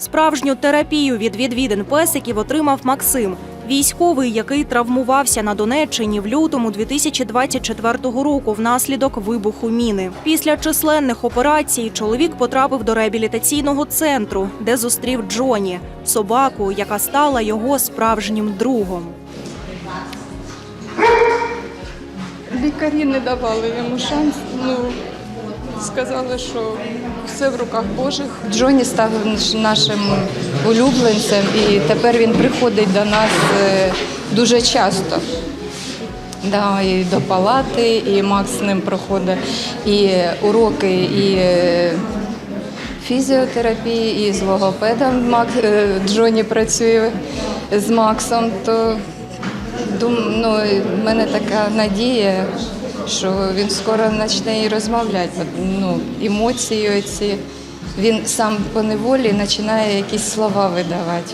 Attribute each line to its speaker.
Speaker 1: Справжню терапію від відвідин песиків отримав Максим. Військовий, який травмувався на Донеччині в лютому 2024 року внаслідок вибуху міни. Після численних операцій чоловік потрапив до реабілітаційного центру, де зустрів Джоні, собаку, яка стала його справжнім другом.
Speaker 2: Лікарі не давали йому шанс. Ну сказали, що все в руках Божих. Джоні став нашим улюбленцем, і тепер він приходить до нас е, дуже часто. Да, і до палати, і Макс з ним проходить і уроки, і е, фізіотерапії, і з логопедом е, Джоні працює з Максом. То дум, ну, в мене така надія, що він скоро почне і розмовляти. Ну, емоції ці. Він сам по неволі починає якісь слова видавати.